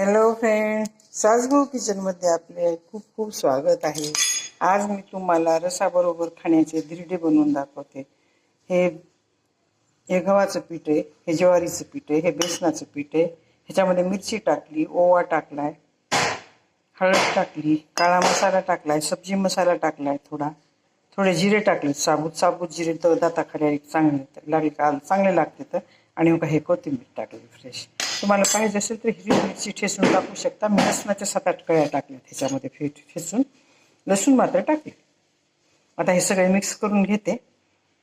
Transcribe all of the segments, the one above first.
Hello friend सासभाऊ किचनमध्ये आपले खूप खूप स्वागत आहे. आज मी तुम्हाला रसाबरोबर खाण्याचे धिरडे बनवून दाखवते. हे हे गव्हाचं पीठ आहे हे ज्वारीचं पीठ आहे हे बेसनाचं पीठ आहे. ह्याच्यामध्ये मिरची टाकली ओवा टाकलाय हळद टाकली काळा मसाला टाकलाय सब्जी मसाला टाकलाय थोडा. थोडे जिरे टाकले साबूत साबूत जिरे तर दाताखाली चांगले लागले का चांगले लागते तर. आणि मग हे कोथिंबीर टाकली फ्रेश तुम्हाला पाहिजे असेल तर हिरवी मिरची ठेचून टाकू शकता. मी लसणाच्या सात आठ कळ्या टाकल्या त्याच्यामध्ये फेट ठेचून. लसूण मात्र टाकले. आता हे सगळे मिक्स करून घेते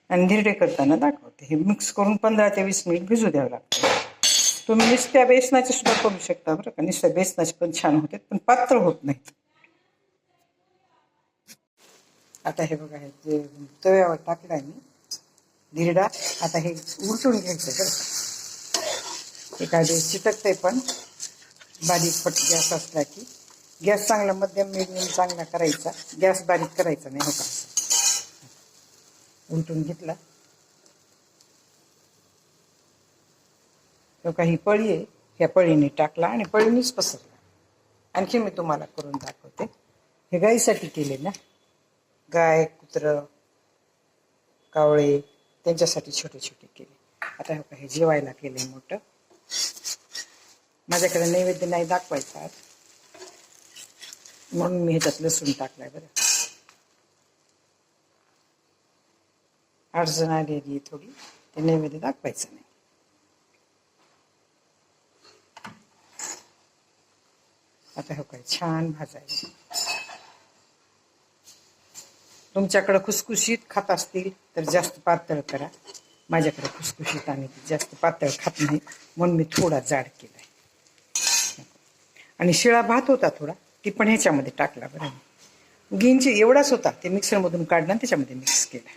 आणि धिरडे करताना दाखवते. हे मिक्स करून पंधरा ते वीस मिनिट भिजू द्यावं लागतं. तुम्ही नुसत्या बेसनाचे सुद्धा करू शकता बरं का. नुसत्या बेसनाचे पण छान होते पण पात्र होत नाहीत. आता हे बघा हे जे तव्यावर टाकलाय मी धिरडा आता हे उलटून घ्यायचं बरं का. एखादी चिटकते पण. बारीक पट गॅस असला की. गॅस चांगला मध्यम मिडियम चांगला करायचा. गॅस बारीक करायचा नाही होता उलटून घेतला. तो काही पळी आहे. ह्या पळीने टाकला आणि पळीनेच पसरला. आणखी मी तुम्हाला करून दाखवते. हे गाईसाठी केले ना? गाय कुत्रं कावळे त्यांच्यासाठी छोटे छोटे केले. आता हे जेवायला केले मोठं. माझ्याकडे नैवेद्य नाही दाखवायचा. आज म्हणून मी ह्याच्यात लसूण टाकलाय बरं. अडचण आलेली आहे थोडी ते नैवेद्य दाखवायचं नाही. आता हो काय छान भाजायचं. तुमच्याकडे खुसखुशीत खात असतील तर जास्त पातळ करा. माझ्याकडे खुसखुशीत आणि जास्त पातळ खात नाही म्हणून मी थोडा जाड केला. आणि शिळा भात होता थोडा ती पण ह्याच्यामध्ये टाकला बरं. गिंची एवढाच होता ते मिक्सरमधून काढला आणि त्याच्यामध्ये मिक्स केला.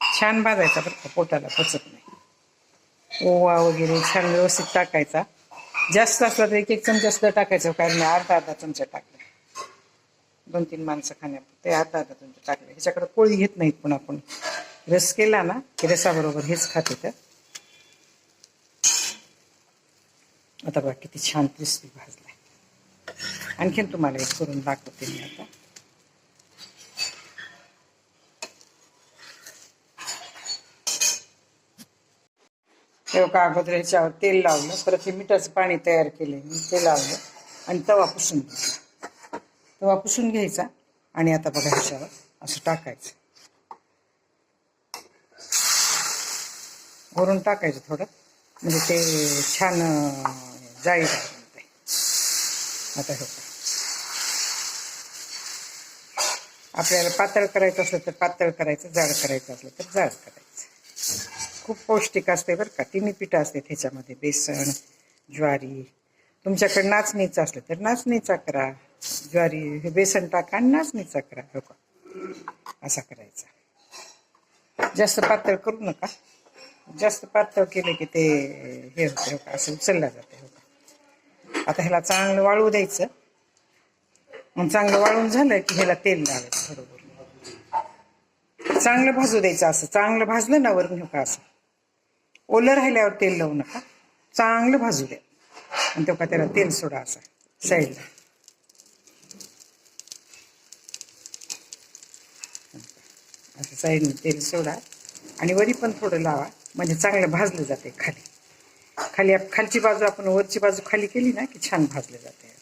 छान भाजायचा बरं का पोटाला पचत नाही. ओवा वगैरे छान व्यवस्थित टाकायचा. जास्त असला तर एक एक चमचा सुद्धा टाकायचं कारण अर्धा अर्धा चमचा टाकला. दोन तीन माणसं खाण्यापुरते अर्धा अर्धा चमचा टाकले. ह्याच्याकडे पोळी घेत नाहीत पण आपण. रस केला ना की रसाबरोबर हेच खाते तर आता बघा किती छान क्रिस्पी भाजलाय आणखीन तुम्हाला एक करून दाखवते मी आता. तेव्हा का अगोदर ह्याच्यावर तेल लावलं परत हे मिठाचं पाणी तयार केले मी ते लावलं आणि तवा पुसून घेतला तवा पुसून घ्यायचा आणि आता बघा ह्याच्यावर असं टाकायचं. वरून टाकायचं थोडं. म्हणजे ते छान जाईल जाळी आता हे. आपल्याला पातळ करायचं असलं तर पातळ करायचं जाड करायचं असलं तर जाड करायचं. खूप पौष्टिक असते बरं का. तिन्ही पिठं असते त्याच्यामध्ये बेसन ज्वारी. तुमच्याकडे नाचणीचं असलं तर नाचणीचा करा. ज्वारी हे बेसन टाका आणि नाचणीचा करा. हो का? असा करायचा. जास्त पातळ करू नका. जास्त पातळ केलं की ते हे होते हो का असं उचलला जाते हो का? आता ह्याला चांगलं वाळू द्यायचं. मग चांगलं वाळून झालं की ह्याला तेल लावायचं बरोबर. चांगलं भाजू द्यायचं असं. चांगलं भाजलं ना वरून हो का असं? ओलं राहिल्यावर तेल लावू नका. चांगलं भाजू द्या. आणि तेव्हा त्याला तेल सोडा असं साईडला असं साईडने तेल सोडा. आणि वरी पण थोडं लावा. म्हणजे चांगलं भाजलं जाते खाली. खाली खालची बाजू आपण वरची बाजू खाली केली ना की छान भाजलं जाते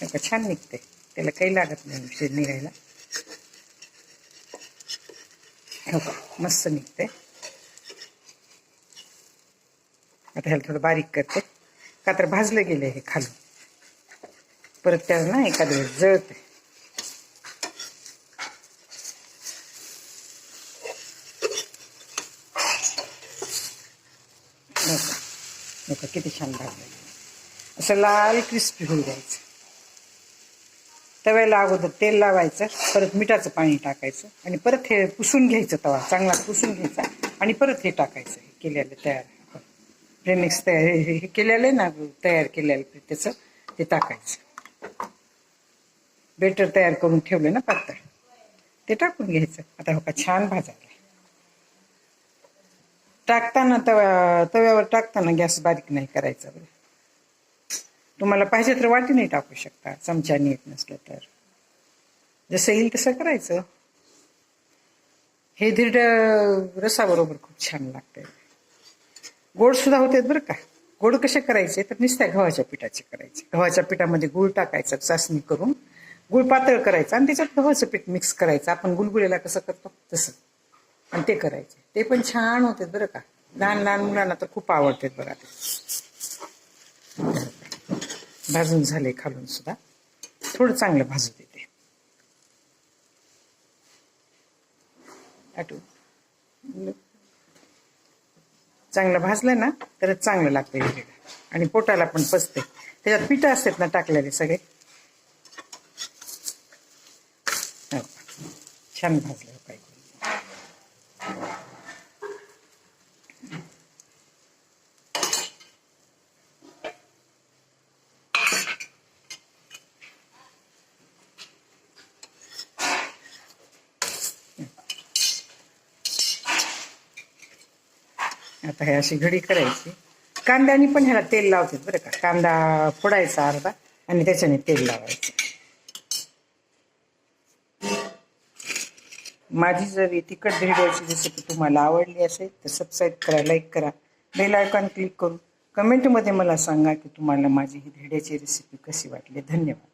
हे का छान निघते त्याला काही लागत नाही निघायला. हो का मस्त निघते आता ह्याला थोडं बारीक करते. का तर भाजलं गेलं हे खालून. परत त्याला ना एखाद्या वेळेस जळते हो का किती छान भाजलं असं लाल क्रिस्पी होऊ द्यायचं तव्याला अगोदर तेल लावायचं परत मिठाचं पाणी टाकायचं आणि परत हे पुसून घ्यायचं तवा चांगला पुसून घ्यायचा आणि परत हे टाकायचं हे केलेलं तयार. प्रेमिक्स तयार हे- हे केलेलं आहे ना तयार केलेलं त्याचं ते टाकायचं. बेटर तयार करून ठेवलं ना पातळ ते टाकून घ्यायचं. आता हो का छान भाजायला. टाकताना तव्या तव्यावर टाकताना गॅस बारीक नाही करायचा बरं. तुम्हाला पाहिजे तर वाटी नाही टाकू शकता चमच्याने येत नसलं तर. जसं येईल तसं करायचं. हे दीड रसाबरोबर खूप छान लागतंय. गोड सुद्धा होते बरं का. गोड कसे करायचे? तर नुसत्या गव्हाच्या पिठाचे करायचे. गव्हाच्या पिठामध्ये गुळ टाकायचं चाचणी करून. गुळ पातळ करायचं आणि त्याच्यात गव्हाचं पीठ मिक्स करायचं. आपण गुलगुलेला कसं करतो? तसं. आणि ते करायचे. ते पण छान होते बरं का. लहान लहान मुलांना तर खूप आवडतात बघा ते भाजून झाले खालून सुद्धा. थोडं चांगलं भाजू देते चांगलं भाजलं ना तर चांगलं लागतं इकडे आणि पोटाला पण पचते. त्याच्यात पिठं असतात ना टाकलेले सगळे. हो. छान भाजले काय आता हे अशी घडी करायची. कांद्याने पण ह्याला तेल लावते बरं का. कांदा फोडायचा अर्धा आणि त्याच्याने तेल लावायचं. माझी जर तिकट तिखट जसं रेसिपी तुम्हाला आवडली असेल तर सबस्क्राईब करा लाईक करा. बेल आयकॉन क्लिक करून कमेंटमध्ये मला सांगा की तुम्हाला माझी ही धिरड्याची रेसिपी कशी वाटली. धन्यवाद.